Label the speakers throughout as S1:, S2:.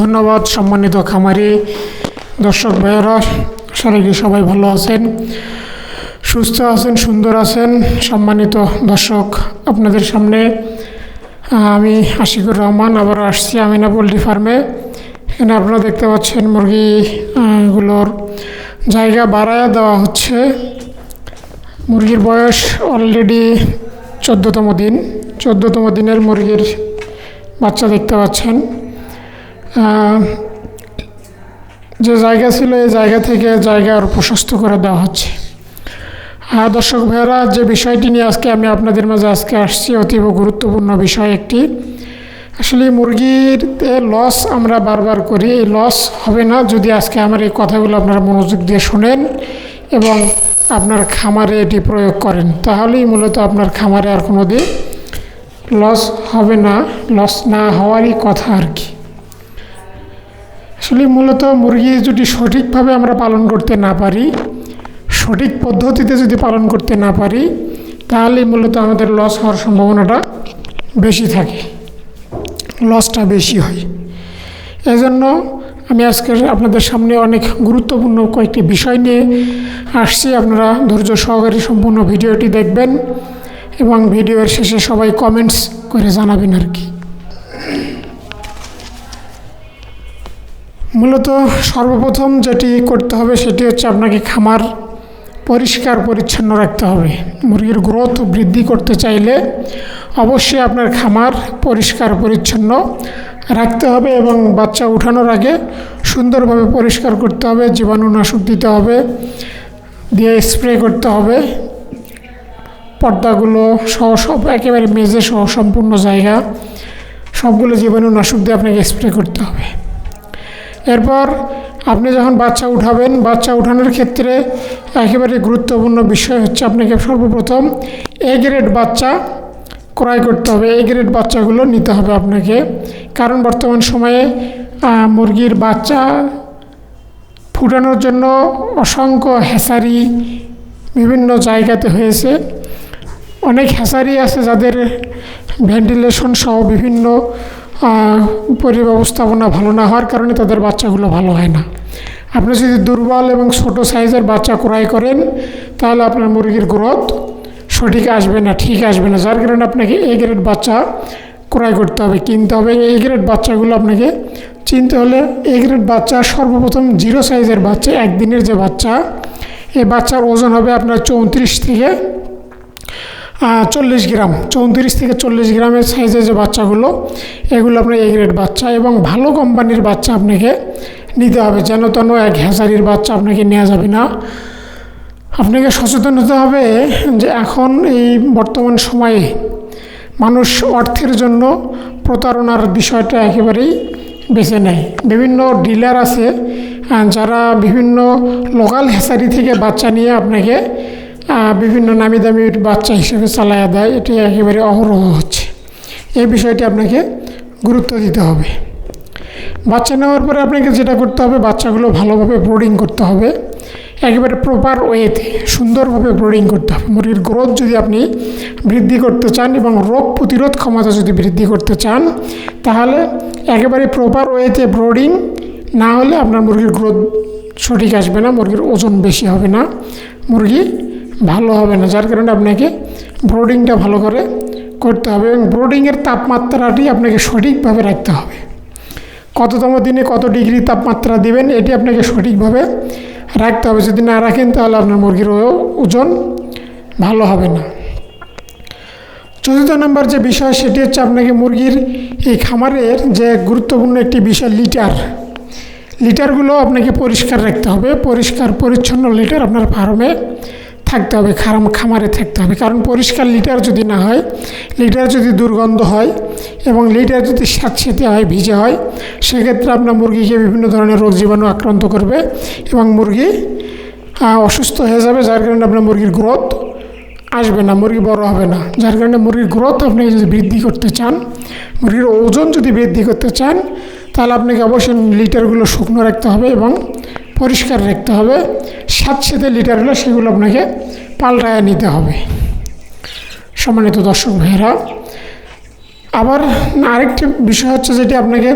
S1: ধন্যবাদ সম্মানিত খামারি, দর্শক ভাইয়েরা রাখি সবাই ভালো আছেন, সুস্থ আছেন, সুন্দর আছেন, সম্মানিত দর্শক আপনাদের সামনে আমি আশিকুর রহমান আবার আসছি আমিনা পোলট্রি ফার্মে। এখানে আপনারা দেখতে পাচ্ছেন মুরগিগুলোর জায়গা বাড়ায় দেওয়া হচ্ছে। মুরগির বয়স অলরেডি চোদ্দোতম দিন, চোদ্দোতম দিনের মুরগির বাচ্চা দেখতে পাচ্ছেন। যে জায়গা ছিল এই জায়গা থেকে জায়গা আর প্রশস্ত করে দেওয়া হচ্ছে। হ্যাঁ দর্শক ভাইয়েরা, যে বিষয়টি নিয়ে আজকে আমি আপনাদের মাঝে আজকে আসছি, অতীব গুরুত্বপূর্ণ বিষয় একটি। আসলে মুরগির লস আমরা বারবার করি, এই লস হবে না যদি আজকে আমার এই কথাগুলো আপনারা মনোযোগ দিয়ে শোনেন এবং আপনার খামারে এটি প্রয়োগ করেন। তাহলেই মূলত আপনার খামারে আর কোনো দিন লস হবে না লস না হওয়ারই কথা আর কি। আসলে মূলত মুরগি যদি সঠিকভাবে আমরা পালন করতে না পারি, সঠিক পদ্ধতিতে যদি পালন করতে না পারি তাহলেই মূলত আমাদের লস হওয়ার সম্ভাবনাটা বেশি থাকে। লসটা বেশি হয়। এজন্য আমি আজকে আপনাদের সামনে অনেক গুরুত্বপূর্ণ কয়েকটি বিষয় নিয়ে আসছি। আপনারা ধৈর্য সহকারে সম্পূর্ণ ভিডিওটি দেখবেন এবং ভিডিওর শেষে সবাই কমেন্টস করে জানাবেন আর কি। মূলত সর্বপ্রথম যেটি করতে হবে সেটি হচ্ছে আপনাকে খামার পরিষ্কার, পরিচ্ছন্ন রাখতে হবে। মুরগির গ্রোথ বৃদ্ধি করতে চাইলে অবশ্যই আপনার খামার পরিষ্কার, পরিচ্ছন্ন রাখতে হবে এবং বাচ্চা উঠানোর আগে সুন্দরভাবে পরিষ্কার করতে হবে জীবাণুনাশক দিতে হবে, দিয়ে স্প্রে করতে হবে। পর্দাগুলো সহ সব একেবারে মেজে সহ সম্পূর্ণ জায়গা সবগুলো জীবাণুনাশক দিয়ে আপনাকে স্প্রে করতে হবে। এরপর আপনি যখন বাচ্চা উঠাবেন, বাচ্চা উঠানোর ক্ষেত্রে একেবারে গুরুত্বপূর্ণ বিষয় হচ্ছে আপনাকে সর্বপ্রথম এ গ্রেড বাচ্চা ক্রয় করতে হবে। এ গ্রেড বাচ্চাগুলো নিতে হবে আপনাকে। কারণ বর্তমান সময়ে মুরগির বাচ্চা ফুটানোর জন্য অসংখ্য হেসারি বিভিন্ন জায়গাতে হয়েছে। অনেক হেসারি আছে যাদের ভেন্টিলেশন সহ বিভিন্ন পরিব্যবস্থাপনা ভালো না হওয়ার কারণে তাদের বাচ্চাগুলো ভালো হয় না। আপনি যদি দুর্বল এবং ছোট সাইজের বাচ্চা ক্রয় করেন, তাহলে আপনার মুরগির গ্রোথ সঠিক আসবে না, ঠিক আসবে না। যার কারণে আপনাকে এ গ্রেড বাচ্চা ক্রয় করতে হবে, কিনতে হবে। এই গ্রেড বাচ্চাগুলো আপনাকে চিনতে হলে এ গ্রেড বাচ্চা সর্বপ্রথম জিরো সাইজের বাচ্চা, একদিনের যে বাচ্চা, এই বাচ্চার ওজন হবে আপনার চৌত্রিশ থেকে চল্লিশ গ্রাম, চৌত্রিশ থেকে চল্লিশ গ্রামের সাইজের যে বাচ্চাগুলো, এগুলো আপনার এ গ্রেড বাচ্চা এবং ভালো কোম্পানির বাচ্চা আপনাকে নিতে হবে। যেন তেন এক হ্যাচারির বাচ্চা আপনাকে নেওয়া যাবে না। আপনাকে সচেতন হতে হবে যে এখন এই বর্তমান সময়ে মানুষ অর্থের জন্য প্রতারণার বিষয়টা একেবারেই বেছে নেয়। বিভিন্ন ডিলার আছে যারা বিভিন্ন লোকাল হ্যাচারি থেকে বাচ্চা নিয়ে আপনাকে বিভিন্ন নামি দামি বাচ্চা হিসেবে চালায়া দেয়। এটি একেবারে অহরহ হচ্ছে। এই বিষয়টি আপনাকে গুরুত্ব দিতে হবে। বাচ্চা নেওয়ার পরে আপনাকে যেটা করতে হবে, বাচ্চাগুলো ভালোভাবে ব্রোডিং করতে হবে। একেবারে প্রপার ওয়েতে সুন্দরভাবে ব্রোডিং করতে হবে। মুরগির গ্রোথ যদি আপনি বৃদ্ধি করতে চান এবং রোগ প্রতিরোধ ক্ষমতা যদি বৃদ্ধি করতে চান, তাহলে একেবারে প্রপার ওয়েতে ব্রোডিং না হলে আপনার মুরগির গ্রোথ সঠিক আসবে না, মুরগির ওজন বেশি হবে না। মুরগি ভালো হবে না, যার কারণে আপনাকে ব্রোডিংটা ভালো করে করতে হবে এবং ব্রোডিংয়ের তাপমাত্রাটি আপনাকে সঠিকভাবে রাখতে হবে। কততম দিনে কত ডিগ্রি তাপমাত্রা দিবেন, এটি আপনাকে সঠিকভাবে রাখতে হবে। যদি না রাখেন, তাহলে আপনার মুরগির ওজন ভালো হবে না। চতুর্থ নম্বর যে বিষয়, সেটি হচ্ছে আপনাকে মুরগির এই খামারের যে গুরুত্বপূর্ণ একটি বিষয়, লিটার। লিটারগুলো আপনাকে পরিষ্কার রাখতে হবে। পরিষ্কার, পরিচ্ছন্ন লিটার আপনার ফার্মে থাকতে হবে, খারাম খামারে থাকতে হবে। কারণ পরিষ্কার লিটার যদি না হয়, লিটার যদি দুর্গন্ধ হয় এবং লিটার যদি স্যাঁতস্যাঁতে হয়, ভিজে হয়, সেক্ষেত্রে আপনার মুরগিকে বিভিন্ন ধরনের রোগ জীবাণু আক্রান্ত করবে এবং মুরগি অসুস্থ হয়ে যাবে, যার কারণে আপনার মুরগির গ্রোথ আসবে না, মুরগি বড় হবে না। যার কারণে মুরগির গ্রোথ আপনি যদি বৃদ্ধি করতে চান, মুরগির ওজন যদি বৃদ্ধি করতে চান, তাহলে আপনাকে অবশ্যই লিটারগুলো শুকনো রাখতে হবে এবং পরিষ্কার রাখতে হবে। স্যাঁতস্যাঁতে হলে সেগুলো আপনাকে পাল্টায় নিতে হবে। সম্মানিত দর্শক ভাইয়েরা, আবার আরেকটি বিষয় হচ্ছে যেটি আপনাকে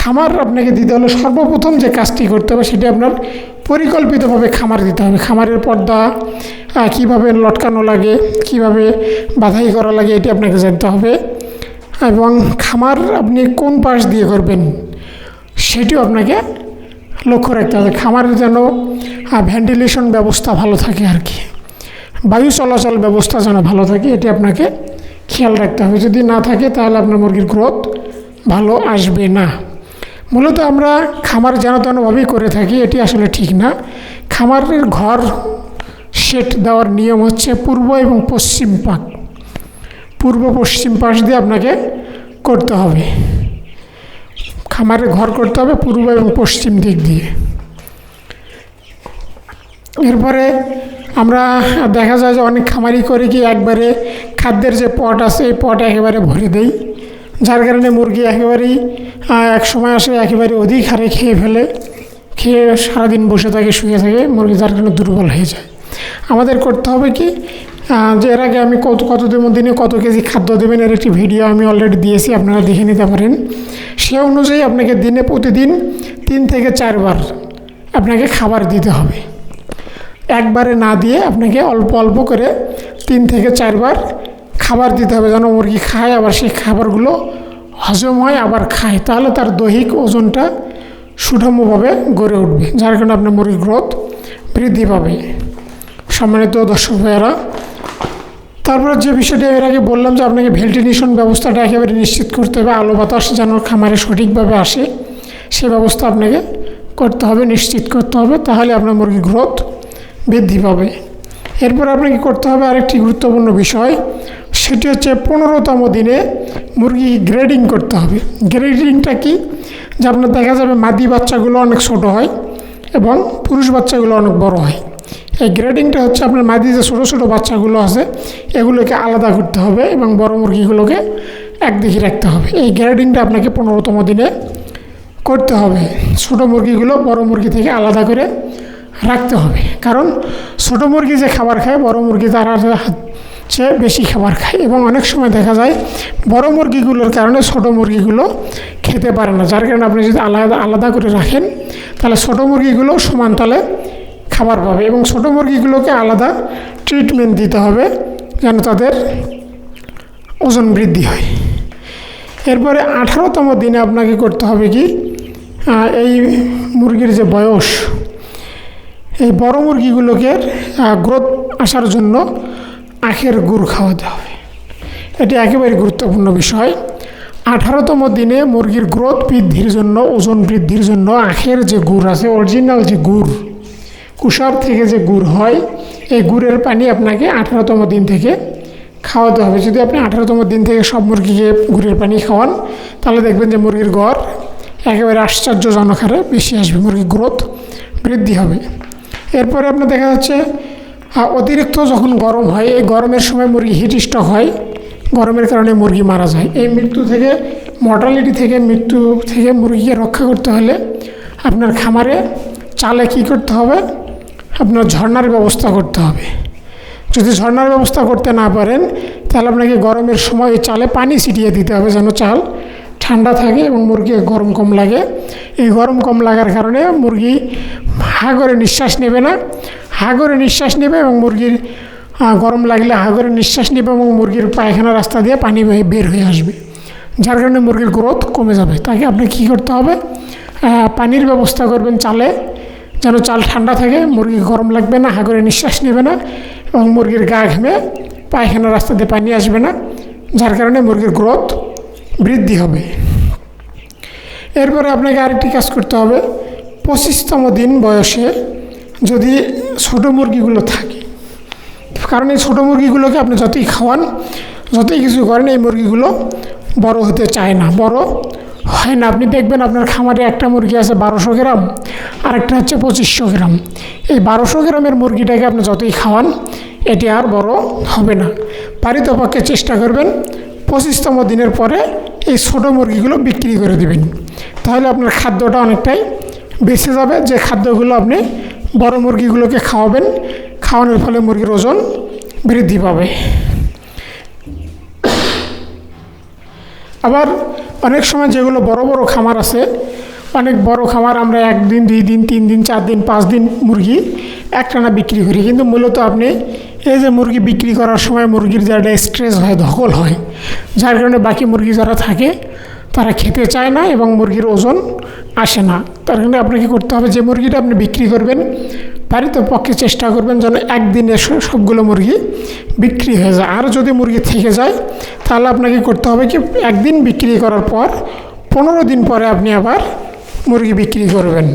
S1: খামার আপনাকে দিতে হলে সর্বপ্রথম যে কাজটি করতে হবে সেটি আপনার পরিকল্পিতভাবে খামার দিতে হবে। খামারের পর্দা কীভাবে লটকানো লাগে, কীভাবে বাধাই করা লাগে, এটি আপনাকে জানতে হবে। এবং খামার আপনি কোন পাশ দিয়ে করবেন, সেটিও আপনাকে লক্ষ্য রাখতে হবে, খামারের যেন ভেন্টিলেশন ব্যবস্থা ভালো থাকে আর কি। বায়ু চলাচল ব্যবস্থা যেন ভালো থাকে, এটি আপনাকে খেয়াল রাখতে হবে। যদি না থাকে, তাহলে আপনার মুরগির গ্রোথ ভালো আসবে না। মূলত আমরা খামার যেন তেনভাবেই করে থাকি, এটি আসলে ঠিক না। খামারের ঘর সেট দেওয়ার নিয়ম হচ্ছে পূর্ব এবং পশ্চিম পাক, পূর্ব পশ্চিম পাশ দিয়ে আপনাকে করতে হবে। খামারে ঘর করতে হবে পূর্ব এবং পশ্চিম দিক দিয়ে। এরপরে আমরা দেখা যায় যে অনেক খামারি করে কি একবারে খাদ্যের যে পট আছে, এই পট একেবারে ভরে দেই। যার কারণে মুরগি একেবারেই এক সময় আসে একেবারে অধিক হারে খেয়ে ফেলে, খেয়ে সারাদিন বসে থাকে, শুয়ে থাকে, মুরগি যার কারণে দুর্বল হয়ে যায়। আমাদের করতে হবে কি যে এর আগে আমি কত কত দিনে কত কেজি খাদ্য দেবেন এর একটি ভিডিও আমি অলরেডি দিয়েছি, আপনারা দেখে নিতে পারেন। সে অনুযায়ী আপনাকে দিনে প্রতিদিন তিন থেকে চারবার আপনাকে খাবার দিতে হবে। একবারে না দিয়ে আপনাকে অল্প অল্প করে তিন থেকে চারবার খাবার দিতে হবে। যেন মুরগি খায়, আবার সেই খাবারগুলো হজম হয়, আবার খায়। তাহলে তার দৈহিক ওজনটা সুষমভাবে গড়ে উঠবে, যার কারণে আপনার মুরগির গ্রোথ বৃদ্ধি পাবে। সম্মানিত দর্শক ভাইয়েরা তারপরে যে বিষয়টি এর আগে বললাম যে আপনাকে ভেন্টিলেশন ব্যবস্থাটা একেবারে নিশ্চিত করতে হবে, আলো বাতাস যেন খামারে সঠিকভাবে আসে, সে ব্যবস্থা আপনাকে করতে হবে, নিশ্চিত করতে হবে, তাহলে আপনার মুরগির গ্রোথ বৃদ্ধি পাবে। এরপর আপনাকে করতে হবে আরেকটি গুরুত্বপূর্ণ বিষয়, সেটি হচ্ছে পনেরোতম দিনে মুরগি গ্রেডিং করতে হবে। গ্রেডিংটা কি? যে আপনার দেখা যাবে মাদি বাচ্চাগুলো অনেক ছোট হয় এবং পুরুষ বাচ্চাগুলো অনেক বড় হয়। এই গ্রেডিংটা হচ্ছে আপনার মাদি যে ছোটো ছোটো বাচ্চাগুলো আছে, এগুলোকে আলাদা করতে হবে এবং বড় মুরগিগুলোকে একদিকে রাখতে হবে। এই গ্রেডিংটা আপনাকে পনেরোতম দিনে করতে হবে। ছোটো মুরগিগুলো বড় মুরগি থেকে আলাদা করে রাখতে হবে। কারণ ছোটো মুরগি যে খাবার খায়, বড় মুরগি তারা চেয়ে বেশি খাবার খায় এবং অনেক সময় দেখা যায় বড় মুরগিগুলোর কারণে ছোটো মুরগিগুলো খেতে পারে না। যার কারণে আপনি যদি আলাদা আলাদা করে রাখেন, তাহলে ছোটো মুরগিগুলো সমান তালে খাবার পাবে এবং ছোটো মুরগিগুলোকে আলাদা ট্রিটমেন্ট দিতে হবে যেন তাদের ওজন বৃদ্ধি হয়। এরপরে আঠারোতম দিনে আপনাকে করতে হবে কি এই মুরগির যে বয়স, এই বড় মুরগিগুলোকে গ্রোথ আসার জন্য আখের গুড় খাওয়াতে হবে। এটি একেবারে গুরুত্বপূর্ণ বিষয়। আঠারোতম দিনে মুরগির গ্রোথ বৃদ্ধির জন্য, ওজন বৃদ্ধির জন্য আখের যে গুড় আছে অরিজিনাল যে গুড় কুষার থেকে যে গুড় হয়, এই গুড়ের পানি আপনাকে আঠারোতম দিন থেকে খাওয়াতে হবে। যদি আপনি আঠারোতম দিন থেকে সব মুরগিকে গুড়ের পানি খাওয়ান, তাহলে দেখবেন যে মুরগির গড় একেবারে আশ্চর্যজনক হারে বেশি আসবে, মুরগির গ্রোথ বৃদ্ধি হবে। এরপরে আপনার দেখা যাচ্ছে অতিরিক্ত যখন গরম হয়, এই গরমের সময় মুরগি হিট স্ট্রোক হয়, গরমের কারণে মুরগি মারা যায়। এই মৃত্যু থেকে, মর্টালিটি থেকে মৃত্যু থেকে মুরগিকে রক্ষা করতে হলে আপনার খামারে চালে কি করতে হবে? আপনার ঝর্ণার ব্যবস্থা করতে হবে। যদি ঝর্ণার ব্যবস্থা করতে না পারেন, তাহলে আপনাকে গরমের সময় চালে পানি ছিটিয়ে দিতে হবে যেন চাল ঠান্ডা থাকে এবং মুরগি গরম কম লাগে। এই গরম কম লাগার কারণে মুরগি হা করে নিঃশ্বাস নেবে না। হা করে নিঃশ্বাস নেবে এবং মুরগির গরম লাগলে হা করে নিঃশ্বাস নেবে এবং মুরগির পায়খানা রাস্তা দিয়ে পানি বের হয়ে আসবে। যার কারণে মুরগির গ্রোথ কমে যাবে। তাকে আপনি কী করতে হবে? পানির ব্যবস্থা করবেন চালে। যেন চাল ঠান্ডা থাকে, মুরগি গরম লাগবে না, হাগরে নিঃশ্বাস নেবে না এবং মুরগির গা ঘেমে পায়খানা রাস্তা দিয়ে পানি আসবে না, যার কারণে মুরগির গ্রোথ বৃদ্ধি হবে। এরপরে আপনাকে আরেকটি কাজ করতে হবে, পঁচিশতম দিন বয়সে যদি ছোটো মুরগিগুলো থাকে, কারণ এই ছোটো মুরগিগুলোকে আপনি যতই খাওয়ান, যতই কিছু করেন, এই মুরগিগুলো বড় হতে চায় না, বড় হয় না, আপনি দেখবেন আপনার খামারে একটা মুরগি আছে বারোশো গ্রাম, আরেকটা হচ্ছে পঁচিশশো গ্রাম। এই বারোশো গ্রামের মুরগিটাকে আপনি যতই খাওয়ান, এটি আর বড় হবে না। পারিতপক্ষে চেষ্টা করবেন, পঁচিশতম দিনের পরে এই ছোটো মুরগিগুলো বিক্রি করে দেবেন। তাহলে আপনার খাদ্যটা অনেকটাই বেঁচে যাবে। যে খাদ্যগুলো আপনি বড় মুরগিগুলোকে খাওয়াবেন, খাওয়ানোর ফলে মুরগির ওজন বৃদ্ধি পাবে। আবার অনেক সময় যেগুলো বড় বড় খামার আছে, অনেক বড় খামার আমরা একদিন, দুই দিন, তিন দিন, চার দিন, পাঁচ দিন মুরগি একটানা বিক্রি করি। কিন্তু মূলত আপনি এই যে মুরগি বিক্রি করার সময় মুরগির যারা স্ট্রেস হয় দখল হয়, যার কারণে বাকি মুরগি যারা থাকে তারা খেতে চায় না এবং মুরগির ওজন আসে না। তার কারণে আপনাকে করতে হবে যে মুরগিটা আপনি বিক্রি করবেন বাড়িতে পক্ষে চেষ্টা করবেন যেন একদিনে সবগুলো মুরগি বিক্রি হয়ে যায়। আর যদি মুরগি থেকে যায়, তাহলে আপনাকে করতে হবে কি, একদিন বিক্রি করার পর পনেরো দিন পরে আপনি আবার মুরগি বিক্রি করবেন।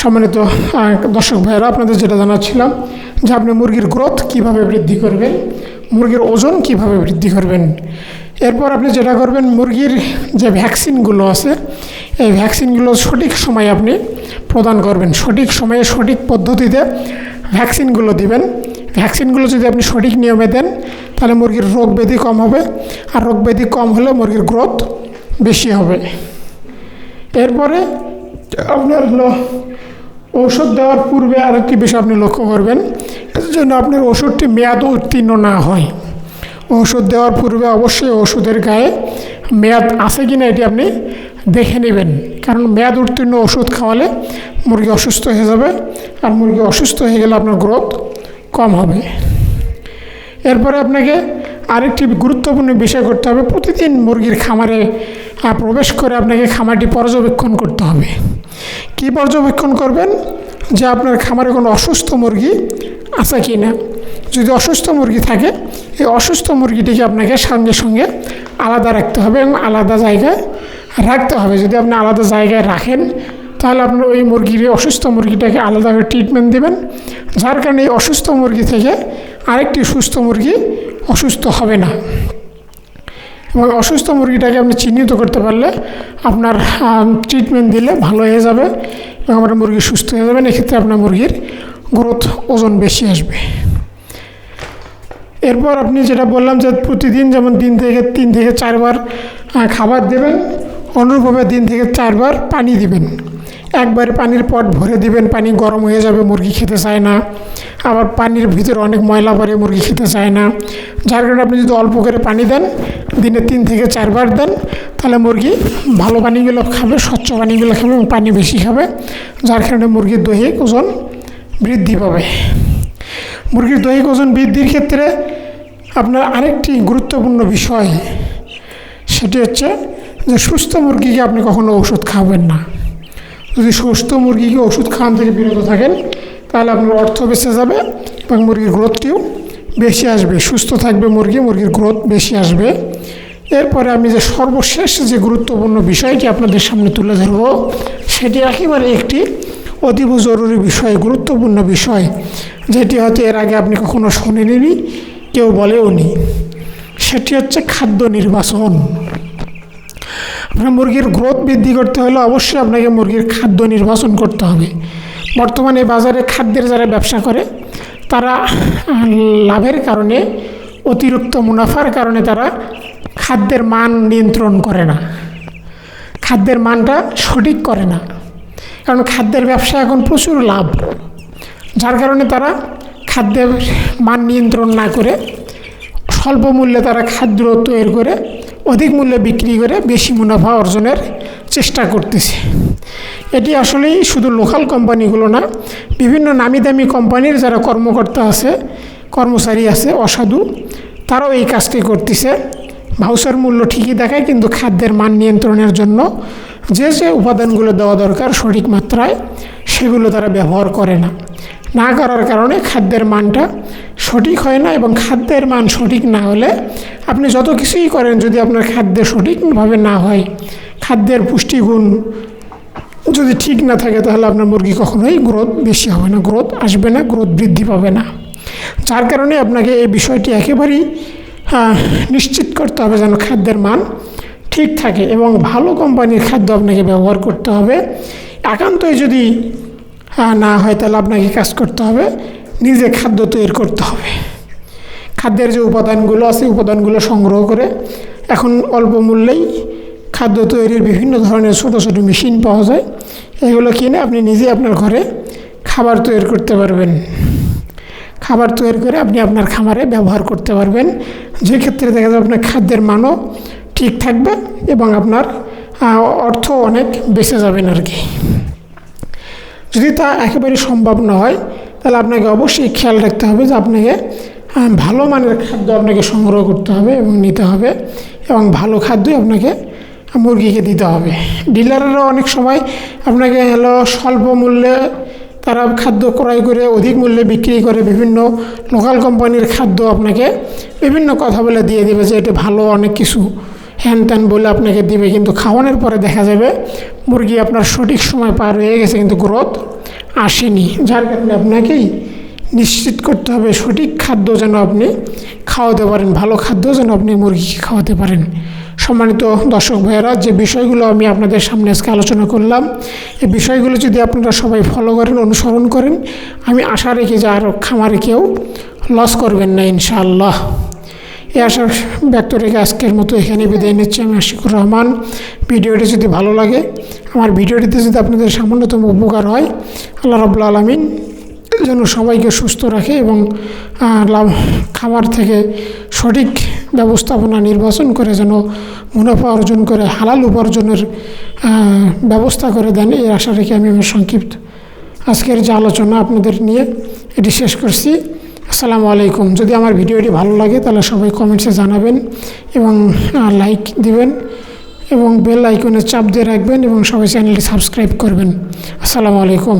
S1: সম্মানিত দর্শক ভাইয়েরা, আপনাদের যেটা জানাচ্ছিলাম যে আপনি মুরগির গ্রোথ কীভাবে বৃদ্ধি করবেন, মুরগির ওজন কীভাবে বৃদ্ধি করবেন এরপর আপনি যেটা করবেন, মুরগির যে ভ্যাকসিনগুলো আছে, এই ভ্যাকসিনগুলো সঠিক সময়ে আপনি প্রদান করবেন। সঠিক সময়ে সঠিক পদ্ধতিতে ভ্যাকসিনগুলো দিবেন। ভ্যাকসিনগুলো যদি আপনি সঠিক নিয়মে দেন, তাহলে মুরগির রোগ ব্যাধি কম হবে। আর রোগ ব্যাধি কম হলে মুরগির গ্রোথ বেশি হবে। এরপরে আপনার হলো ঔষধ দেওয়ার পূর্বে আরেকটি বিষয় আপনি লক্ষ্য করবেন এর জন্য আপনার ওষুধটি মেয়াদ উত্তীর্ণ না হয়। ওষুধ দেওয়ার পূর্বে অবশ্যই ওষুধের গায়ে মেয়াদ আছে কি না এটি আপনি দেখে নেবেন। কারণ মেয়াদ উত্তীর্ণ ওষুধ খাওয়ালে মুরগি অসুস্থ হয়ে যাবে আর মুরগি অসুস্থ হয়ে গেলে আপনার গ্রোথ কম হবে। এরপরে আপনাকে আরেকটি গুরুত্বপূর্ণ বিষয় করতে হবে। প্রতিদিন মুরগির খামারে প্রবেশ করে আপনাকে খামারটি পর্যবেক্ষণ করতে হবে। কি পর্যবেক্ষণ করবেন? যে আপনার খামারে কোনো অসুস্থ মুরগি আছে কি না যদি অসুস্থ মুরগি থাকে এই অসুস্থ মুরগিটিকে আপনাকে সঙ্গে সঙ্গে আলাদা রাখতে হবে এবং আলাদা জায়গায় রাখতে হবে। যদি আপনি আলাদা জায়গায় রাখেন, তাহলে আপনি ওই মুরগির, অসুস্থ মুরগিটাকে আলাদাভাবে ট্রিটমেন্ট দেবেন। যার কারণে এই অসুস্থ মুরগি থেকে আরেকটি সুস্থ মুরগি অসুস্থ হবে না। এবং অসুস্থ মুরগিটাকে আপনি চিহ্নিত করতে পারলে আপনার ট্রিটমেন্ট দিলে ভালো হয়ে যাবে এবং আপনার মুরগি সুস্থ হয়ে যাবেন এক্ষেত্রে আপনার মুরগির গ্রোথ ওজন বেশি আসবে। এরপর আপনি যেটা বললাম যে প্রতিদিন যেমন দিন থেকে, তিন থেকে চারবার খাবার দেবেন, অনুরূপভাবে দিন থেকে চারবার পানি দিবেন। একবারে পানির পট ভরে দিবেন, পানি গরম হয়ে যাবে, মুরগি খেতে চায় না। আবার পানির ভিতরে অনেক ময়লা পড়ে, মুরগি খেতে চায় না। যার কারণে আপনি যদি অল্প করে পানি দেন, দিনে তিন থেকে চারবার দেন, তাহলে মুরগি ভালো পানিগুলো খাবে, স্বচ্ছ পানিগুলো খাবে এবং পানি বেশি খাবে, যার কারণে মুরগির দৈহিক ওজন বৃদ্ধি পাবে। মুরগির দৈহিক ওজন বৃদ্ধির ক্ষেত্রে আপনার আরেকটি গুরুত্বপূর্ণ বিষয়, সেটি হচ্ছে যে সুস্থ মুরগিকে আপনি কখনো ওষুধ খাবেন না। যদি সুস্থ মুরগিকে ওষুধ খাওয়ান থেকে বিরত থাকেন, তাহলে আপনার অর্থ বেঁচে যাবে এবং মুরগির গ্রোথটিও বেশি আসবে। সুস্থ থাকবে মুরগি, মুরগির গ্রোথ বেশি আসবে। এরপরে আমি যে সর্বশেষ যে গুরুত্বপূর্ণ বিষয়টি আপনাদের সামনে তুলে ধরব, সেটি একেবারে একটি অতীব জরুরি বিষয়, গুরুত্বপূর্ণ বিষয়, যেটি হয়তো এর আগে আপনি কখনো শোনেননি কেউ বলেও নি। সেটি হচ্ছে খাদ্য নির্বাচন। আপনার মুরগির গ্রোথ বৃদ্ধি করতে হলে অবশ্যই আপনাকে মুরগির খাদ্য নির্বাচন করতে হবে। বর্তমানে বাজারে খাদ্যের যারা ব্যবসা করে, তারা লাভের কারণে, অতিরিক্ত মুনাফার কারণে তারা খাদ্যের মান নিয়ন্ত্রণ করে না। খাদ্যের মানটা সঠিক করে না। কারণ খাদ্যের ব্যবসা এখন প্রচুর লাভ। যার কারণে তারা খাদ্যের মান নিয়ন্ত্রণ না করে স্বল্প মূল্যে তারা খাদ্য তৈরি করে, অধিক মূল্যে বিক্রি করে বেশি মুনাফা অর্জনের চেষ্টা করতেছে। এটি আসলেই শুধু লোকাল কোম্পানিগুলো না, বিভিন্ন নামি দামি কোম্পানির যারা কর্মকর্তা আছে, কর্মচারী আছে, অসাধু, তারাও এই কাজটি করতেছে। ভাউচার মূল্য ঠিকই দেখায়, কিন্তু খাদ্যের মান নিয়ন্ত্রণের জন্য যে যে উপাদানগুলো দেওয়া দরকার সঠিক মাত্রায়, সেগুলো তারা ব্যবহার করে না। না করার কারণে খাদ্যের মানটা সঠিক হয় না এবং খাদ্যের মান সঠিক না হলে আপনি যত কিছুই করেন, যদি আপনার খাদ্য সঠিকভাবে না হয়, খাদ্যের পুষ্টিগুণ যদি ঠিক না থাকে, তাহলে আপনার মুরগি কখনোই গ্রোথ বেশি হবে না, গ্রোথ আসবে না, গ্রোথ বৃদ্ধি পাবে না। যার কারণে আপনাকে এই বিষয়টি একেবারেই নিশ্চিত করতে হবে যেন খাদ্যের মান ঠিক থাকে এবং ভালো কোম্পানির খাদ্য আপনাকে ব্যবহার করতে হবে। একান্তই যদি না হয় তাহলে আপনাকে কাজ করতে হবে, নিজে খাদ্য তৈরি করতে হবে। খাদ্যের যে উপাদানগুলো আছে উপাদানগুলো সংগ্রহ করে এখন অল্প মূল্যেই খাদ্য তৈরির বিভিন্ন ধরনের ছোটো ছোটো মেশিন পাওয়া যায়। এগুলো কিনে আপনি নিজে আপনার ঘরে খাবার তৈরি করতে পারবেন। খাবার তৈরি করে আপনি আপনার খামারে ব্যবহার করতে পারবেন। যে ক্ষেত্রে দেখা যাবে আপনার খাদ্যের মানও ঠিক থাকবে এবং আপনার অর্থ অনেক বেঁচে যাবেন আর কি। যদি তা একেবারে সম্ভব না হয়, তাহলে আপনাকে অবশ্যই খেয়াল রাখতে হবে যে আপনাকে ভালো মানের খাদ্য আপনাকে সংগ্রহ করতে হবে এবং নিতে হবে এবং ভালো খাদ্যই আপনাকে মুরগিকে দিতে হবে। ডিলাররা অনেক সময় আপনাকে হলো স্বল্প মূল্যে তারা খাদ্য ক্রয় করে, অধিক মূল্যে বিক্রি করে বিভিন্ন লোকাল কোম্পানির খাদ্য আপনাকে বিভিন্ন কথা বলে দিয়ে দেবে যে এটা ভালো, অনেক কিছু হ্যান ত্যান বলে আপনাকে দিবে। কিন্তু খাওয়ানোর পরে দেখা যাবে মুরগি আপনার সঠিক সময় পার হয়ে গেছে, কিন্তু গ্রোথ আসেনি। যার কারণে আপনাকেই নিশ্চিত করতে হবে সঠিক খাদ্য যেন আপনি খাওয়াতে পারেন, ভালো খাদ্য যেন আপনি মুরগিকে খাওয়াতে পারেন। সম্মানিত দর্শক ভাইয়েরা, যে বিষয়গুলো আমি আপনাদের সামনে আজকে আলোচনা করলাম, এই বিষয়গুলো যদি আপনারা সবাই ফলো করেন, অনুসরণ করেন, আমি আশা রেখে যে আর খামারে কেউ লস করবেন না ইনশাআল্লাহ। এই আশা ব্যক্ত রেখে আজকের মতো এখানে বিদায় নিচ্ছি। আমি আশিকুর রহমান। ভিডিওটি যদি ভালো লাগে, আমার ভিডিওটিতে যদি আপনাদের সামান্যতম উপকার হয়, আল্লাহ রবুল্লা আলমিন যেন সবাইকে সুস্থ রাখে এবং খাবার থেকে সঠিক ব্যবস্থাপনা নির্বাচন করে যেন মুনাফা অর্জন করে, হালাল উপার্জনের ব্যবস্থা করে দেন, এই আশা রেখে আমি আমার সংক্ষিপ্ত আজকের যে আলোচনা আপনাদের নিয়ে এটি শেষ করছি। আসসালামু আলাইকুম। যদি আমার ভিডিওটি ভালো লাগে তাহলে সবাই কমেন্টসে জানাবেন এবং লাইক দিবেন এবং বেল আইকনে চাপ দিয়ে রাখবেন এবং সবাই চ্যানেলটি সাবস্ক্রাইব করবেন। আসসালামু আলাইকুম।